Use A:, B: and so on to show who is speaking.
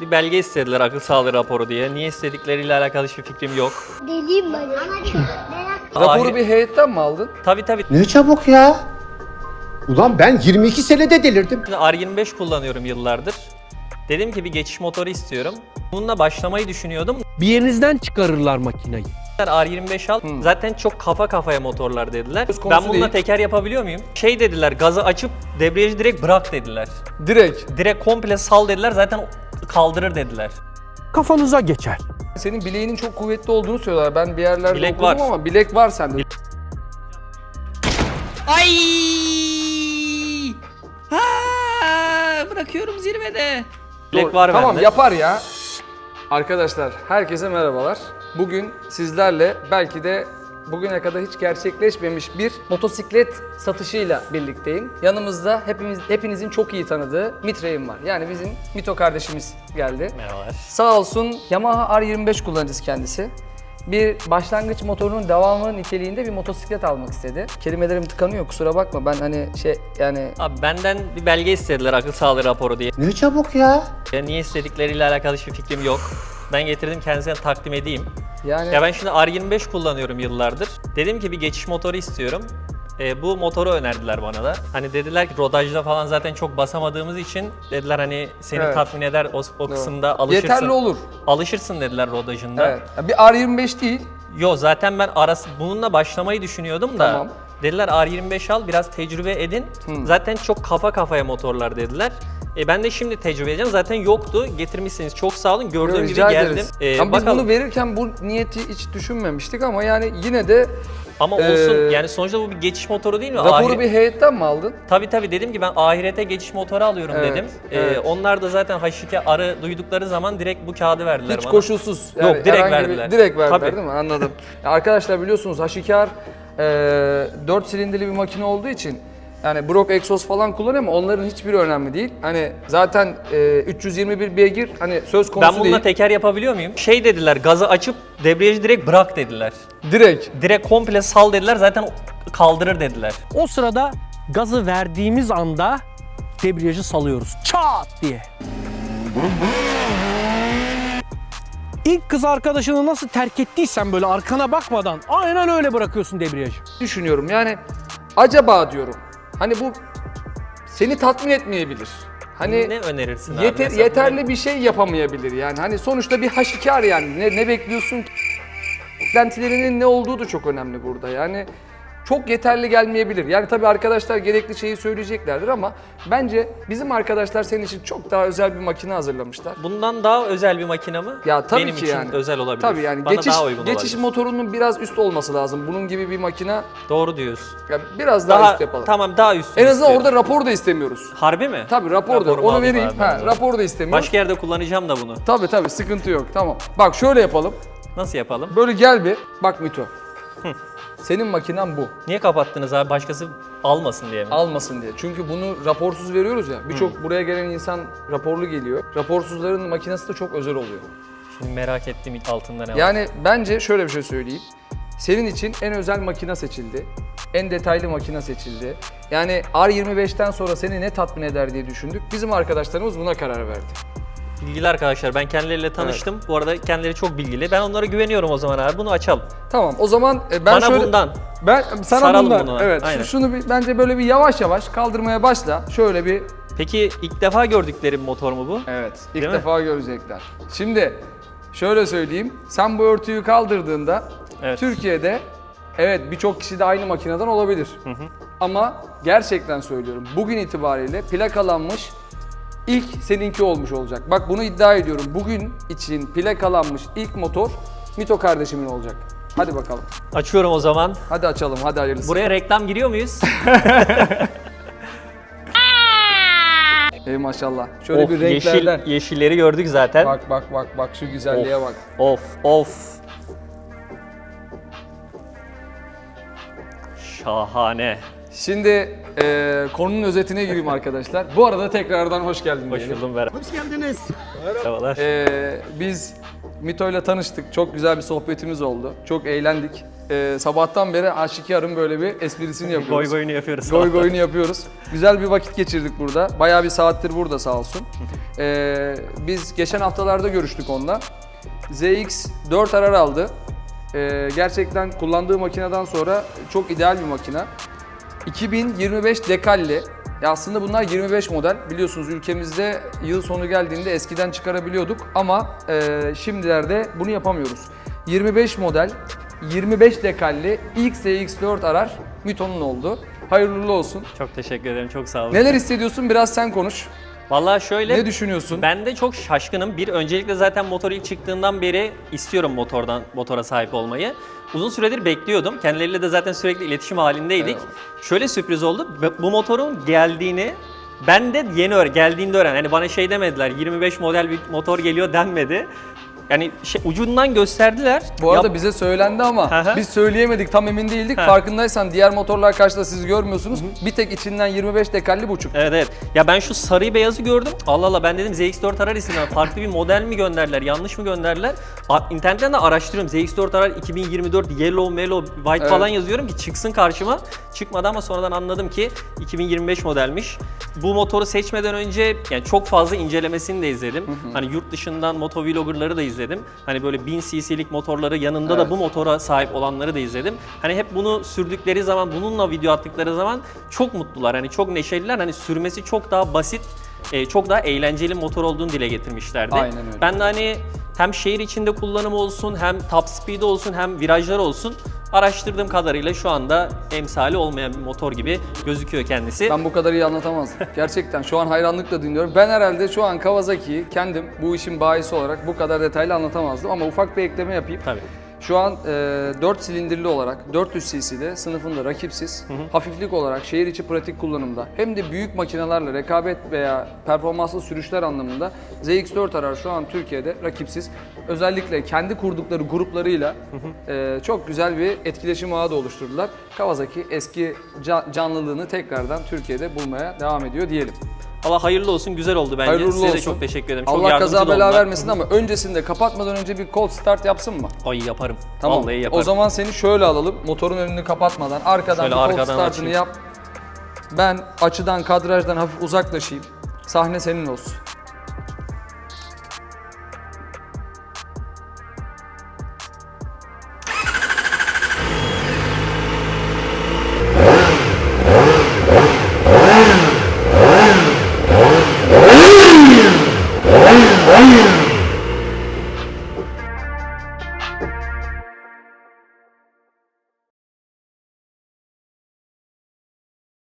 A: bir belge istediler akıl sağlığı raporu diye. Niye istedikleriyle alakalı hiçbir fikrim yok.
B: Deliyim ben.
C: Raporu
A: Ahir-
C: bir heyetten mi aldın?
A: Tabii tabii.
D: Ne çabuk ya. Ulan ben 22 senede delirdim.
A: Şimdi R25 kullanıyorum yıllardır. Dedim ki bir geçiş motoru istiyorum. Bununla başlamayı düşünüyordum.
E: Bir yerinizden çıkarırlar makineyi.
A: R25 al. Zaten çok kafa kafaya motorlar dediler.
C: Söz konusu
A: Ben bununla
C: değil.
A: teker yapabiliyor muyum? Şey dediler gazı açıp debriyajı direkt bırak dediler.
C: Direkt.
A: Direkt komple sal dediler zaten kaldırır dediler.
E: Kafanıza geçer.
C: Senin bileğinin çok kuvvetli olduğunu söylüyorlar. Ben bir yerlerde
A: Bilek
C: okudum
A: var.
C: ama bilek var sende.
F: Ay! Ha! Bırakıyorum zirvede.
A: Bilek var
C: Tamam
A: bende.
C: yapar ya. Arkadaşlar herkese merhabalar. Bugün sizlerle belki de bugüne kadar hiç gerçekleşmemiş bir motosiklet satışıyla birlikteyim. Yanımızda hepimiz hepinizin çok iyi tanıdığı Mitreyim var. Yani bizim Mito kardeşimiz geldi.
A: Merhabalar.
C: Sağ olsun Yamaha R25 kullanıcısı kendisi. Bir başlangıç motorunun devamı niteliğinde bir motosiklet almak istedi. Kelimelerim tıkanıyor kusura bakma ben hani şey yani
A: Abi benden bir belge istediler akıl sağlığı raporu diye.
D: Ne çabuk ya.
A: Ya niye istedikleriyle alakalı hiçbir fikrim yok. Ben getirdim kendisine takdim edeyim.
C: Yani
A: Ya ben şimdi R25 kullanıyorum yıllardır. Dedim ki bir geçiş motoru istiyorum. E, bu motoru önerdiler bana da. Hani dediler ki rodajda falan zaten çok basamadığımız için dediler hani seni
C: Evet.
A: tatmin eder o, o kısımda alışırsın.
C: yeterli olur.
A: Alışırsın dediler rodajında.
C: Evet. Ya Bir R25 değil.
A: Yo zaten ben arası bununla başlamayı düşünüyordum da.
C: Tamam.
A: Dediler R25 al biraz tecrübe edin. Zaten çok kafa kafaya motorlar dediler. E ben de şimdi tecrübe edeceğim. Zaten yoktu. Getirmişsiniz. Çok sağ olun. Gördüğüm gibi
C: Rica
A: geldim.
C: ederiz.
A: E,
C: Ama biz
A: bakalım.
C: bunu verirken bu niyeti hiç düşünmemiştik ama yani yine de
A: Ama olsun.
C: Ee,
A: yani sonuçta bu bir geçiş motoru değil mi?
C: raporu
A: Ahire-
C: bir heyetten mi aldın?
A: Tabii tabii dedim ki ben ahirete geçiş motoru alıyorum
C: Evet,
A: dedim. Ee,
C: evet.
A: onlar da zaten H2 arı duydukları zaman direkt bu kağıdı verdiler
C: Hiç
A: bana.
C: koşulsuz.
A: Yok, direkt
C: herhangi bir-
A: verdiler.
C: direkt verdiler
A: Tabii.
C: değil mi? Anladım. Ya arkadaşlar biliyorsunuz Haşikar e, 4 silindirli bir makine olduğu için yani Brock egzoz falan kullanıyor ama onların hiçbiri önemli değil. Hani zaten e, 321 beygir hani söz konusu
A: Ben bununla
C: değil.
A: teker yapabiliyor muyum? Şey dediler gazı açıp debriyajı direkt bırak dediler.
C: Direkt.
A: Direkt komple sal dediler zaten kaldırır dediler.
E: O sırada gazı verdiğimiz anda debriyajı salıyoruz. Çat diye. İlk kız arkadaşını nasıl terk ettiysen böyle arkana bakmadan aynen öyle bırakıyorsun debriyajı.
C: düşünüyorum. Yani acaba diyorum. Hani bu seni tatmin etmeyebilir. Hani
A: ne önerirsin abi? mesela?
C: yeterli bir şey yapamayabilir yani. Hani sonuçta bir haşikar yani. Ne, ne bekliyorsun ki? Beklentilerinin ne olduğu da çok önemli burada. Yani çok yeterli gelmeyebilir. Yani tabii arkadaşlar gerekli şeyi söyleyeceklerdir ama bence bizim arkadaşlar senin için çok daha özel bir makine hazırlamışlar.
A: Bundan daha özel bir makine mi?
C: Ya tabii
A: Benim
C: ki
A: için
C: yani.
A: özel olabilir.
C: Tabii yani
A: Bana
C: geçiş
A: daha uygun
C: geçiş
A: olabilir.
C: motorunun biraz üst olması lazım. Bunun gibi bir makine
A: Doğru diyorsun.
C: ya biraz daha,
A: Daha,
C: üst yapalım.
A: tamam daha üst.
C: En azından orada rapor da istemiyoruz.
A: Harbi mi?
C: Tabii rapor da onu vereyim. Ha, rapor da istemiyoruz.
A: Başka yerde kullanacağım da bunu.
C: Tabii tabii sıkıntı yok. Tamam. Bak şöyle yapalım.
A: Nasıl yapalım?
C: Böyle gel bir. Bak Mito. Senin makinen bu.
A: Niye kapattınız abi? Başkası almasın diye mi?
C: Almasın diye. Çünkü bunu raporsuz veriyoruz ya. Birçok buraya gelen insan raporlu geliyor. Raporsuzların makinesi de çok özel oluyor.
A: Şimdi merak ettim altında ne var.
C: Yani bence şöyle bir şey söyleyeyim. Senin için en özel makine seçildi. En detaylı makine seçildi. Yani R25'ten sonra seni ne tatmin eder diye düşündük. Bizim arkadaşlarımız buna karar verdi.
A: Bilgili arkadaşlar ben kendileriyle tanıştım. Bu arada kendileri çok bilgili. Ben onlara güveniyorum o zaman abi. Bunu açalım.
C: Tamam o zaman e, ben
A: Bana
C: şöyle...
A: bundan.
C: Ben sana
A: Saralım
C: bundan.
A: bunu.
C: Evet.
A: Aynen.
C: şu- Şunu bir, bence böyle bir yavaş yavaş kaldırmaya başla. Şöyle bir
A: Peki ilk defa gördüklerim motor mu bu?
C: Evet. ilk
A: Değil mi?
C: defa görecekler. Şimdi şöyle söyleyeyim. Sen bu örtüyü kaldırdığında
A: Evet.
C: Türkiye'de evet birçok kişi de aynı makineden olabilir. Ama gerçekten söylüyorum. Bugün itibariyle plakalanmış ilk seninki olmuş olacak. Bak bunu iddia ediyorum. Bugün için plakalanmış ilk motor Mito kardeşimin olacak. Hadi bakalım.
A: Açıyorum o zaman.
C: Hadi açalım. Hadi hayırlısı.
A: Buraya reklam giriyor muyuz?
C: Ey maşallah. Şöyle
A: of,
C: bir
A: yeşil,
C: renklerden.
A: yeşilleri gördük zaten.
C: Bak bak bak bak şu güzelliğe
A: of,
C: bak.
A: Of of. Şahane.
C: Şimdi eee, konunun özetine gireyim arkadaşlar. Bu arada tekrardan hoş geldin
A: Hoş
C: diyelim.
A: buldum Berat. Hoş geldiniz. Merhabalar.
C: Eee, biz Mito ile tanıştık. Çok güzel bir sohbetimiz oldu. Çok eğlendik. Ee, sabahtan beri aşikarın böyle bir esprisini
A: Goy
C: yapıyoruz.
A: goyunu yapıyoruz.
C: Goy goyunu yapıyoruz. Güzel bir vakit geçirdik burada. Bayağı bir saattir burada sağ olsun. Ee, biz geçen haftalarda görüştük onunla. ZX 4 arar aldı. Ee, gerçekten kullandığı makineden sonra çok ideal bir makine. 2025 dekalli. Ya aslında bunlar 25 model. Biliyorsunuz ülkemizde yıl sonu geldiğinde eskiden çıkarabiliyorduk ama e, şimdilerde bunu yapamıyoruz. 25 model, 25 dekalli ilk ZX4 arar Mito'nun oldu. Hayırlı olsun.
A: Çok teşekkür ederim. Çok sağ olun.
C: Neler hissediyorsun? Biraz sen konuş.
A: Vallahi şöyle
C: Ne düşünüyorsun?
A: Ben de çok şaşkınım. Bir öncelikle zaten motor ilk çıktığından beri istiyorum motordan motora sahip olmayı. Uzun süredir bekliyordum. Kendileriyle de zaten sürekli iletişim halindeydik. Şöyle sürpriz oldu. Bu- motorun geldiğini ben de yeni öğren, geldiğinde öğren. Yani bana şey demediler. 25 model bir motor geliyor denmedi. Yani şey, ucundan gösterdiler.
C: Bu arada
A: Yap-
C: bize söylendi ama
A: Hı hı.
C: biz söyleyemedik, tam emin değildik.
A: Hı.
C: Farkındaysan diğer motorlar karşıda siz görmüyorsunuz. Bir tek içinden 25 dekalli buçuk.
A: Evet evet. Ya ben şu sarı beyazı gördüm. Allah Allah ben dedim ZX4 arar isimden farklı bir model mi gönderdiler, yanlış mı gönderdiler? A- İnternetten de araştırıyorum. ZX4 arar 2024 yellow, mellow, white
C: Evet.
A: falan yazıyorum ki çıksın karşıma. Çıkmadı ama sonradan anladım ki 2025 modelmiş. Bu motoru seçmeden önce yani çok fazla incelemesini de izledim. Hani yurt dışından motovloggerları da izledim. Hani böyle 1000 cc'lik motorları yanında da
C: Evet.
A: bu motora sahip olanları da izledim. Hani hep bunu sürdükleri zaman, bununla video attıkları zaman çok mutlular. Hani çok neşeliler. Hani sürmesi çok daha basit, e, çok daha eğlenceli motor olduğunu dile getirmişlerdi.
C: Aynen öyle.
A: Ben de hani hem şehir içinde kullanım olsun, hem top speed olsun, hem virajlar olsun araştırdığım kadarıyla şu anda emsali olmayan bir motor gibi gözüküyor kendisi.
C: Ben bu kadar iyi anlatamazdım. Gerçekten şu an hayranlıkla dinliyorum. Ben herhalde şu an Kawasaki'yi kendim bu işin bahisi olarak bu kadar detaylı anlatamazdım ama ufak bir ekleme yapayım.
A: Tabii.
C: Şu an e, 4 silindirli olarak 400 cc'de sınıfında rakipsiz, hafiflik olarak şehir içi pratik kullanımda hem de büyük makinelerle rekabet veya performanslı sürüşler anlamında ZX4 arar şu an Türkiye'de rakipsiz. Özellikle kendi kurdukları gruplarıyla e, çok güzel bir etkileşim ağı da oluşturdular. Kawasaki eski ca- canlılığını tekrardan Türkiye'de bulmaya devam ediyor diyelim.
A: Allah hayırlı olsun, güzel oldu bence.
C: Hayırlı
A: Size de
C: olsun.
A: çok teşekkür ederim. Çok
C: Allah
A: yardımcı
C: kaza
A: da
C: bela
A: oldular.
C: vermesin ama öncesinde kapatmadan önce bir cold start yapsın mı?
A: Ay yaparım.
C: Tamam.
A: Vallahi yaparım.
C: O zaman seni şöyle alalım. Motorun önünü kapatmadan arkadan
A: Şöyle
C: bir cold
A: arkadan
C: startını
A: açayım.
C: yap. Ben açıdan, kadrajdan hafif uzaklaşayım. Sahne senin olsun.